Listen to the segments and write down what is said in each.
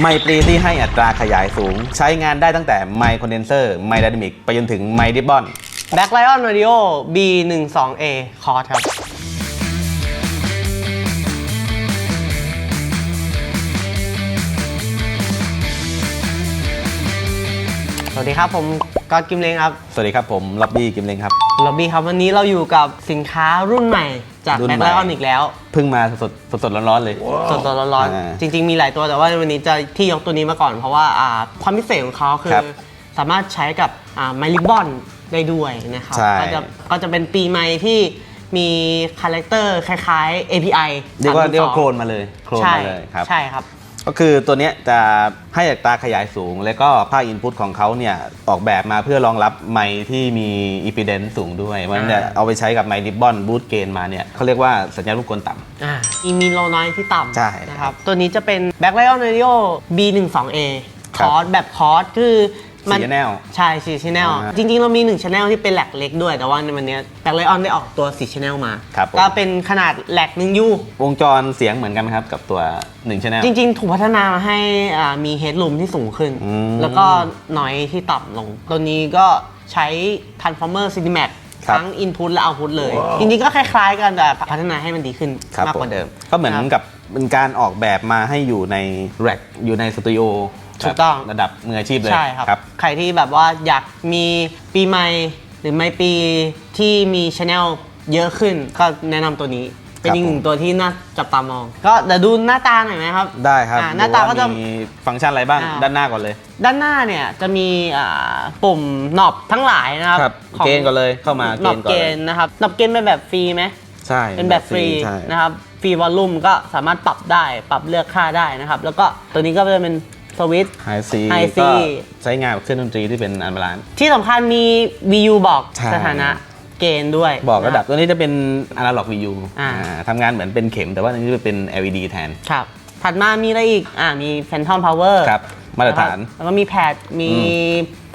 ไมค์ปรีที่ให้อัตราขยายสูง ใช้งานได้ตั้งแต่ไมค์คอนเดนเซอร์ไมค์ไดนามิกไปจนถึงไมค์ริบบอน Back Lion Radio B12A คอร์สครับ สวัสดีครับผมก๊อตกิมเลงครับ สวัสดีครับผมล็อบบี้กิมเลงครับ ล็อบบี้ครับ วันนี้เราอยู่กับสินค้ารุ่นใหม่ จากรุ่น Back ใหม่ Lion อีกแล้ว เพิ่งมาสดสดสดๆร้อนๆเลย สดๆร้อนอ่าๆจริง ๆ มีหลายตัวแต่ว่าวันนี้จะที่ยกตัวนี้มาก่อนเพราะว่าอ่าความพิเศษของเขาคือ ครับสามารถใช้กับไมลิบอนได้ด้วยนะครับ ใช่ ก็จะก็จะเป็นปีใหม่ที่มีคาแรคเตอร์คล้าย ๆ API เรียกว่า3.2เรียกว่าโคลนมาเลยโคลนใช่มาเลยครับ ใช่ครับ ก็คือตัวเนี้ยจะให้อัตราขยายสูง และก็ภาคอินพุตของเขาเนี่ยออกแบบมาเพื่อรองรับไมค์ที่มีอีพีเดนสูงด้วยเพราะฉะนั้นเนี่ยอ่าเอาไปใช้กับไมค์ริบบอนบูตเกนมาเนี่ยเขาเรียกว่าสัญญาณรบกวนต่ำอ่ามีมีโลน้อยที่ต่ใช่ำนะครับ ตัวนี้จะเป็น Back Lion Radio B12A คครับอร์สแบบคอร์สคือ มัสี่ channel ใช่สี่ชแนลอ่าจริงๆ เรามี1ชแนลที่เป็นแหลกเล็กด้วย แต่ว่าในวันเนี้แบ็คไลออนได้ออกตัว4ชแนลมา ครับผม ก็เป็นขนาดแหลกหนึ่งยูวงจรเสียงเหมือนกันไหมครับ กับตัว1 channel จริงๆ ถูกพัฒนามาให้อ่ามีเฮด o ูมที่สูงขึ้น อืมแล้วก็น้อยที่ต่ำลง ตัวนี้ก็ใช้ Transformer Cinemax ครับทั้ง Input และ Output เลยจริงๆ ก็คล้ายๆ กันแต่พัฒนาให้มันดีขึ้นครับมากกว่าผเดิมก็เหมือนครับ กับเป็นการออกแบบมาให้อยู่ในแร็กอยู่ในสตูดิโอ ถูกต้องแบบระดับมืออาชีพเลยใช่ครับครับ ใครที่แบบว่าอยากมีปีใหม่ หรือไม่ปีที่มีช anel เยอะขึ้นก็แนะนำตัวนี้ เป็นอีกหนึ่งตัวที่น่าจับตามอง ก็เดี๋ยวดูหน้าตาหน่อยไหมครับ ได้ครับอ่าหน้าตาก็จะดูว่มีฟังก์ชันอะไรบ้างอ่าด้านหน้าก่อนเลย ด้านหน้าเนี่ยจะมีอ่าปุ่มหนอบทั้งหลายนะครับครับของเกณฑ์ก่อนเลยเข้ามาหนอบเกเกณฑ์ก่อนเลยณฑ์นะครับหนอบเกณฑ์เป็นแบบฟรีไหมใช่เป็นแบบฟรีใช่นะครับฟรีวอลลุ่มก็สามารถปรับได้ปรับเลือกค่าได้นะครับ แล้วก็ตัวนี้ก็จะเป็น สวิตช์ไฮซี High C ก็ใช้งานกับเครื่องดนตรีที่เป็นอันบาลานซ์ที่สำคัญมี VU บอกใช่ สถานะเกณฑ์ด้วยบอกระดับนคตัวนี้จะเป็นอนาล็อกวียูอ่า ทำงานเหมือนเป็นเข็มแต่ว่าอันนี้จะเป็น LED แทน ครับ ถัดมามีอะไรอีก อ่ามี Phantom Power ครับ มาตรฐาน แล้วก็มีแพดมี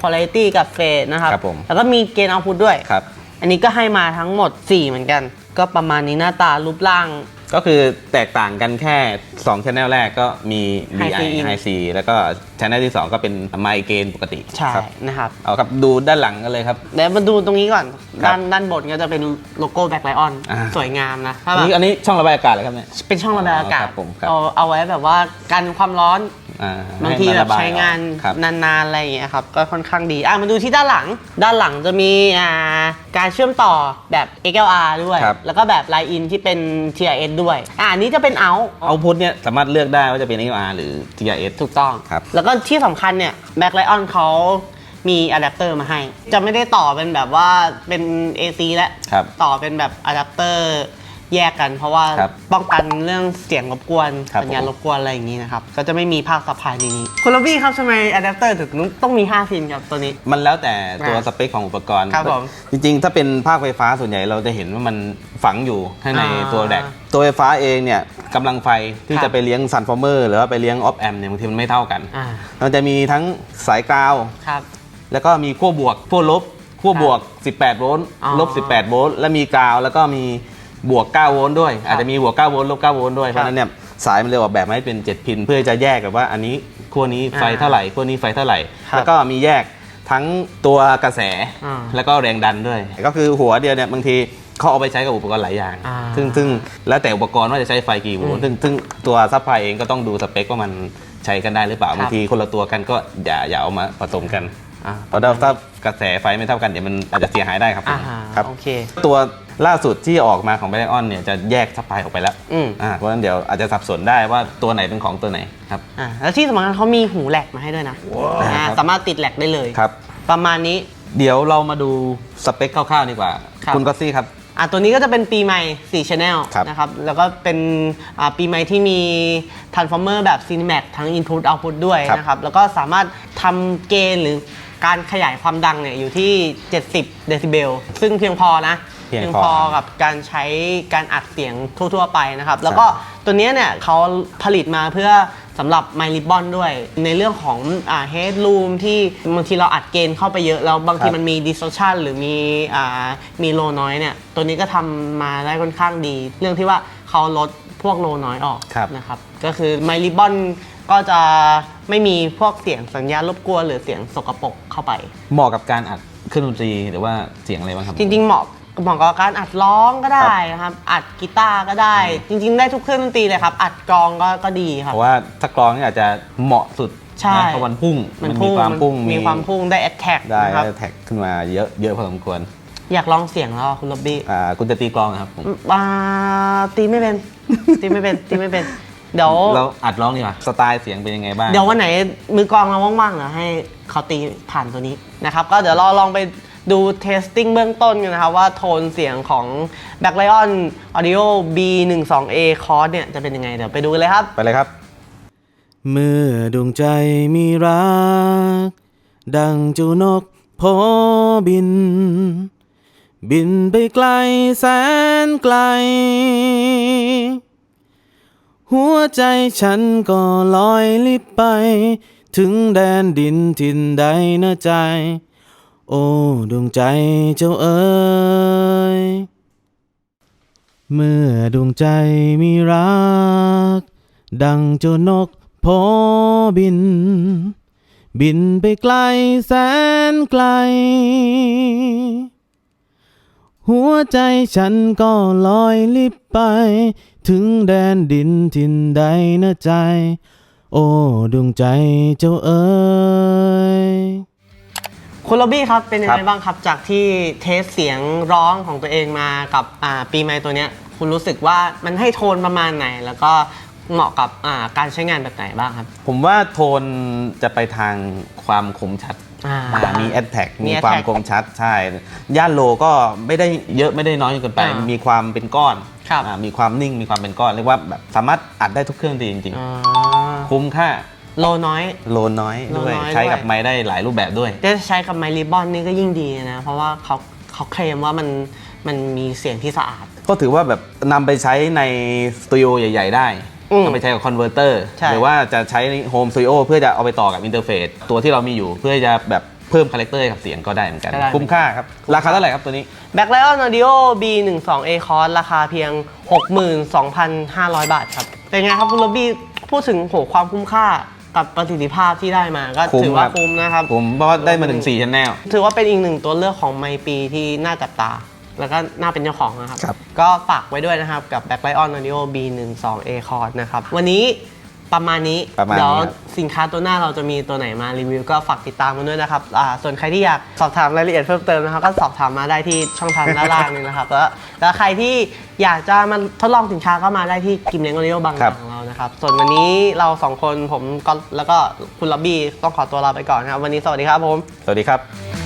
Polarity กับเฟสนะครับ ครับผม แล้วก็มีเกณฑ์ Output ด้วย ครับ อันนี้ก็ให้มาทั้งหมด 4 เหมือนกัน ก็ประมาณนี้หน้าตารูปร่าง ก็คือแตกต่างกันแค่2 channel แรกก็มี High C DI in High C แล้วก็ channel ที่ 2 ก็เป็นไมเกนปกติใช่ครับนะครับเอาครับดูด้านหลังกันเลยครับเดี๋ยวมาดูตรงนี้ก่อนครับด้านด้านบนก็จะเป็นโลโก้ Back Lion อ่าสวยงามนะถ้าอันแบบนี้อันนี้ช่องระบายอากาศเลยครับเนี่ยเป็นช่องระบายอากาศครับผมครับเอาเอาไว้แบบว่ากันความร้อนอ่าบางทีให้มันแบระบยใช้งานออกครับนานๆอะไรอย่างเงี้ยครับก็ค่อนข้างดีอะมาดูที่ด้านหลัง ด้านหลังจะมีอ่าการเชื่อมต่อแบบ XLR ด้วยครับแล้วก็แบบ Line In ที่เป็น TRS ด้วย อ่าอันนี้จะเป็น out เอาพุทเนี่ยสามารถเลือกได้ว่าจะเป็น XLR หรือ TRS ถูกต้องครับแล้วก็ที่สำคัญเนี่ย Back Lion เขามีอะแดปเตอร์มาให้ จะไม่ได้ต่อเป็นแบบว่าเป็น AC แล้วครับ ต่อเป็นแบบอะแดปเตอร์ แยกกัน เพราะว่าครับป้องกันเรื่องเสียงรบกวนครับสัญญาณผม รบกวนอะไรอย่างนี้นะครับ ก็จะไม่มีภาคซัพพลายในนี้คุณลบี้ครับทำไมอะแดปเตอร์ถึงต้องมี 5 พินครับตัวนี้ มันแล้วแต่ตัวอ่าสเปคของอุปกรณ์ ครับผมจริงๆ ถ้าเป็นภาคไฟฟ้าส่วนใหญ่เราจะเห็นว่ามันฝังอยู่ข้างในอ่าตัวแดก ตัวไฟฟ้าเองเนี่ยกำลังไฟที่ครับจะไปเลี้ยงซันฟอร์เมอร์หรือว่าไปเลี้ยงออฟแอมเนี่ยบางทีมันไม่เท่ากันอ่า มันจะมีทั้งสายกราว ครับ แล้วก็มีขั้วบวกขั้วลบขั้วบวก 18 โวลต์อ๋อลบ 18 โวลต์แล้วมีกราว แล้วก็มี บวก 9 โวลต์ด้วย อาจจะมีบวก 9 โวลต์ลบ 9 โวลต์ด้วย เพราะฉะนั้นเนี่ยสายมันเลยออกแบบมาให้เป็น 7 พิน เพื่อจะแยกกับว่าอันนี้ขั้วนี้ไฟอ่าเท่าไหร่ขั้วนี้ไฟเท่าไหร่ครับแล้วก็มีแยกทั้งตัวกระแสอ่าแล้วก็แรงดันด้วย ก็คือหัวเดียวเนี่ยบางทีเขาเอาไปใช้กับอุปกรณ์หลายอย่างอ่าซึ่งซึ่งแล้วแต่อุปกรณ์ว่าจะใช้ไฟกี่โวลต์ซึ่งซึ่งตัวซัพพลายเองก็ต้องดูสเปคว่ามันใช้กันได้หรือเปล่าครับบางทีคนละตัวกันก็อย่าอย่าเอามาผสมกันอ่าเพราะถ้าถ้ากระแสไฟไม่เท่ากันเดี๋ยวมันอาจจะเสียหายได้ครับผมอ่าฮะครับโอเคตัว ล่าสุดที่ออกมาของไบรออนเนี่ยจะแยกซัพพลายออกไปแล้วอืมอ่าเพราะฉะนั้นเดี๋ยวอาจจะสับสนได้ว่าตัวไหนเป็นของตัวไหนครับ อ่าแล้วที่สำคัญเขามีหูแหลกมาให้ด้วยนะอ่าครับสามารถติดแหลกได้เลย ครับ ประมาณนี้ เดี๋ยวเรามาดูสเปคคร่าวๆดีกว่า ครับ คุณก็ซี่ครับ อะตัวนี้ก็จะเป็นปีใหม่4 Channel ครับนะครับ แล้วก็เป็นอ่าปีใหม่ที่มี Transformer แบบ Cinemax ทั้ง Input Output ด้วยนะครับ แล้วก็สามารถทำเกณฑ์หรือการขยายความดังเนี่ยอยู่ที่ 70 เดซิเบล ซึ่งเพียงพอนะ เพียงพอกับการใช้การอัดเสียงทั่ว ๆ ไปนะครับ แล้วก็ตัวเนี้ยเนี่ยเขาผลิตมาเพื่อสำหรับ My Ribbon ด้วย ในเรื่องของอ่า headroom ที่บางทีเราอัดเกณฑ์เข้าไปเยอะ แล้วบางทีครับมันมี distortion หรือมีอ่ามีโลน้อยเนี่ย ตัวนี้ก็ทำมาได้ค่อนข้างดี เรื่องที่ว่าเขาลดพวกโลน้อยออกครับนะครับ ก็คือ My Ribbon ก็จะไม่มีพวกเสียงสัญญาณรบกวนหรือเสียงสกปรกเข้าไป เหมาะกับการอัดเครื่องดนตรีหรือว่าเสียงอะไรบ้างครับ จริงๆ เหมาะ เหมาะกับการอัดร้องก็ได้ครับ อัดกีตาร์ก็ได้ จริง ๆ ได้ทุกเครื่องดนตรีเลยครับ อัดกลองก็ก็ดีคเพรับราะว่าถ้ากลองนี่อาจจะเหมาะสุดใช่นะเพราะมันพุ่ง มันมีความพุ่ง มีความพุ่งได้แอ t แท็กได้นะครับแท็กขึ้นมาเยอะเยอะพอสมควร อยากลองเสียงแล้วอะคุณล็อบบี้อ่าคุณจะตีกลองนะครับผมอ่าตีไม่เป็น ตีไม่เป็น ตีไม่เป็น เดี๋ยวเราอัดร้องดีกว่า สไตล์เสียงเป็นยังไงบ้าง เดี๋ยววันไหนมือกลองเราว่างๆเดี๋ยวให้เขาตีผ่านตัวนี้นะครับ ก็เดี๋ยวเราลองไป ดูเทสติ้งเบื้องต้นกันนะครับว่าโทนเสียงของ Black Lion Audio B12A Cord เนี่ยจะเป็นยังไง เดี๋ยวไปดูกันเลยครับ ไปเลยครับ เมื่อดวงใจมีรัก ดังจูนกโพบิน บินไปไกลแสนไกล หัวใจฉันก็ลอยลิบไป ถึงแดนดินทินใดนะใจ โอ้ดวงใจเจ้าเอ๋ย เมื่อดวงใจมีรัก ดังเจ้านกโพบิน บินไปไกลแสนไกล หัวใจฉันก็ลอยลิบไป ถึงแดนดินทินใดนะใจ โอ้ดวงใจเจ้าเอ๋ย คุณล็อบบี้ครับ เป็นยังครัไงบบ้างครับ จากที่เทสเสียงร้องของตัวเองมากับอ่าปีใหม่ตัวเนี้ย คุณรู้สึกว่ามันให้โทนประมาณไหน แล้วก็เหมาะกับอ่าการใช้งานแบบไหนบ้างครับ ผมว่าโทนจะไปทางความคมชัดอ่าอ่ามีแอดแท็กมีมี attack ความคมชัดใช่ ย่านโลก็ไม่ได้เยอะไม่ได้น้อยจนเกินไปอ่ามีมีความเป็นก้อนครับอ่ามีความนิ่งมีความเป็นก้อน เรียกว่าแบบสามารถอัดได้ทุกเครื่องดนตรีจริงอ่าๆคุ้มค่า โลน้อย โลน้อยโลด้วยน้อยใช้กับด้วยไม้ได้หลายรูปแบบด้วยจะใช้กับไมค์ริบบอนนี่ก็ยิ่งดีนะ เพราะว่าเขาเขาเคลมว่ามันมันมีเสียงที่สะอาด ก็ถือว่าแบบนำไปใช้ในสตูดิโอใหญ่ ๆ ได้อืมนำไปใช้กับคอนเวอร์เตอร์ใช่ หรือว่าจะใช้ในโฮมสตูดิโอเพื่อจะเอาไปต่อกับอินเทอร์เฟซตัวที่เรามีอยู่เพื่อจะแบบเพิ่มคาแรคเตอร์ให้กับเสียงก็ได้เหมือนกันก็ได้คุ้มค่าครับ ราคาเท่าไหร่ครับตัวนี้ Black Lion Audio B12A Cord ราคาเพียง 62,500 บาทครับ เป็นไงครับคุณโรบี้พูดถึงโหความคุ้มค่า กับประสิทธิภาพที่ได้มาก็คุ้มถือว่าครับ คุ้มนะครับ ผมเพราะว่าได้มาถึง4ชั้นแนวถือว่าเป็นอีกหนึ่งตัวเลือกของไมปีที่น่าจับตา แล้วก็น่าเป็นเจ้าของนะครับ ครับ ก็ฝากไว้ด้วยนะครับกับ Black Lion Audio B12A Cord นะครับ วันนี้ประมาณนี้ ประมาณนี้เดี๋ยวครับ สินค้าตัวหน้าเราจะมีตัวไหนมารีวิว ก็ฝากติดตามกันด้วยนะครับอ่าส่วนใครที่อยากสอบถามรายละเอียดเพิ่มเติมนะครับ ก็สอบถามมาได้ที่ช่องทางด้านล่างนี้นะครับแล้วแล้วใครที่อยากจะมาทดลองสินค้าก็มาได้ที่กิมเล้งออริโอบางครับจากของเรา นะครับ ส่วนวันนี้เราสองคนผมก็แล้วก็คุณล็อบบี้ต้องขอตัวลาไปก่อนครับ วันนี้สวัสดีครับผม สวัสดีครับ